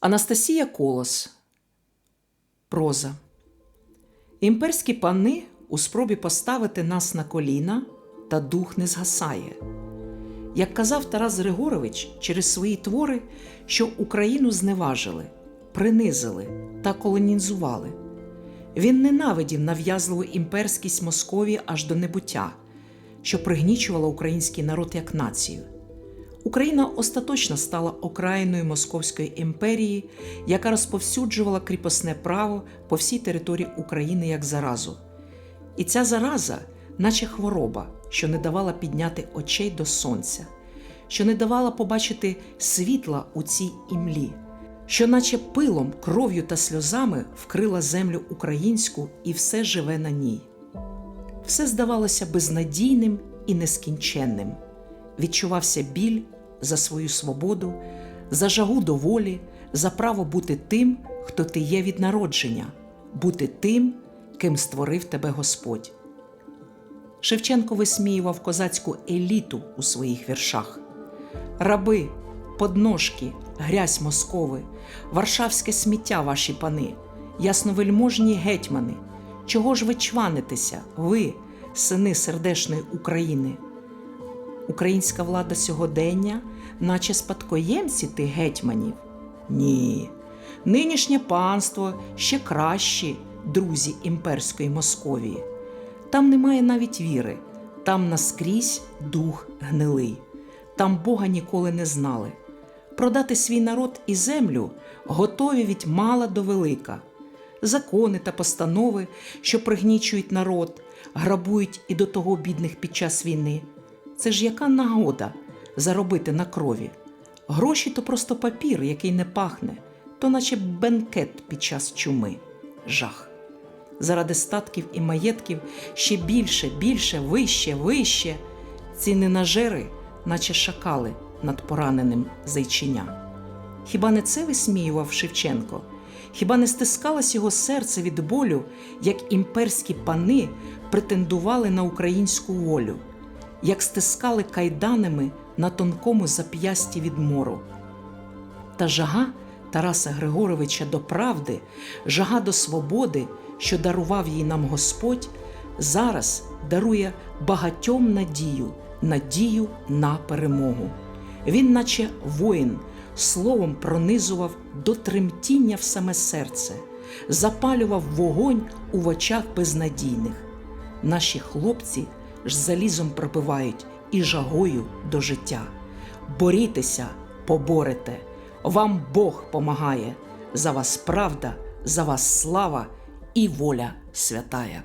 Анастасія Колос. Проза. Імперські пани у спробі поставити нас на коліна та дух не згасає. Як казав Тарас Григорович через свої твори, що Україну зневажили, принизили та колонізували. Він ненавидів нав'язливу імперськість Московії аж до небуття, що пригнічувала український народ як націю. Україна остаточно стала окраїною Московської імперії, яка розповсюджувала кріпосне право по всій території України як заразу. І ця зараза, наче хвороба, що не давала підняти очей до сонця, що не давала побачити світла у цій імлі, що, наче пилом, кров'ю та сльозами вкрила землю українську і все живе на ній. Все здавалося безнадійним і нескінченним. Відчувався біль за свою свободу, за жагу до волі, за право бути тим, хто ти є від народження, бути тим, ким створив тебе Господь. Шевченко висміював козацьку еліту у своїх віршах. Раби, подножки, грязь Москови, варшавське сміття ваші пани, ясновельможні гетьмани. Чого ж ви чванитеся, ви, сини сердешної України? Українська влада сьогодення, наче спадкоємці тих гетьманів? Ні. Нинішнє панство ще кращі друзі імперської Московії. Там немає навіть віри, там наскрізь дух гнилий, там Бога ніколи не знали. Продати свій народ і землю готові від мала до велика. Закони та постанови, що пригнічують народ, грабують і до того бідних під час війни. Це ж яка нагода заробити на крові? Гроші то просто папір, який не пахне, то наче бенкет під час чуми. Жах. Заради статків і маєтків ще більше, більше, вище, вище. Ці ненажери, наче шакали над пораненим зайчиня. Хіба не це висміював Шевченко? Хіба не стискалось його серце від болю, як імперські пани претендували на українську волю, як стискали кайданами на тонкому зап'ясті від мору? Та жага Тараса Григоровича до правди, жага до свободи, що дарував їй нам Господь, зараз дарує багатьом надію, надію на перемогу. Він, наче воїн, словом пронизував до тремтіння в саме серце, запалював вогонь у очах безнадійних. Наші хлопці ж залізом пробивають і жагою до життя. Борітеся, поборете, вам Бог помагає, за вас правда, за вас слава і воля святая.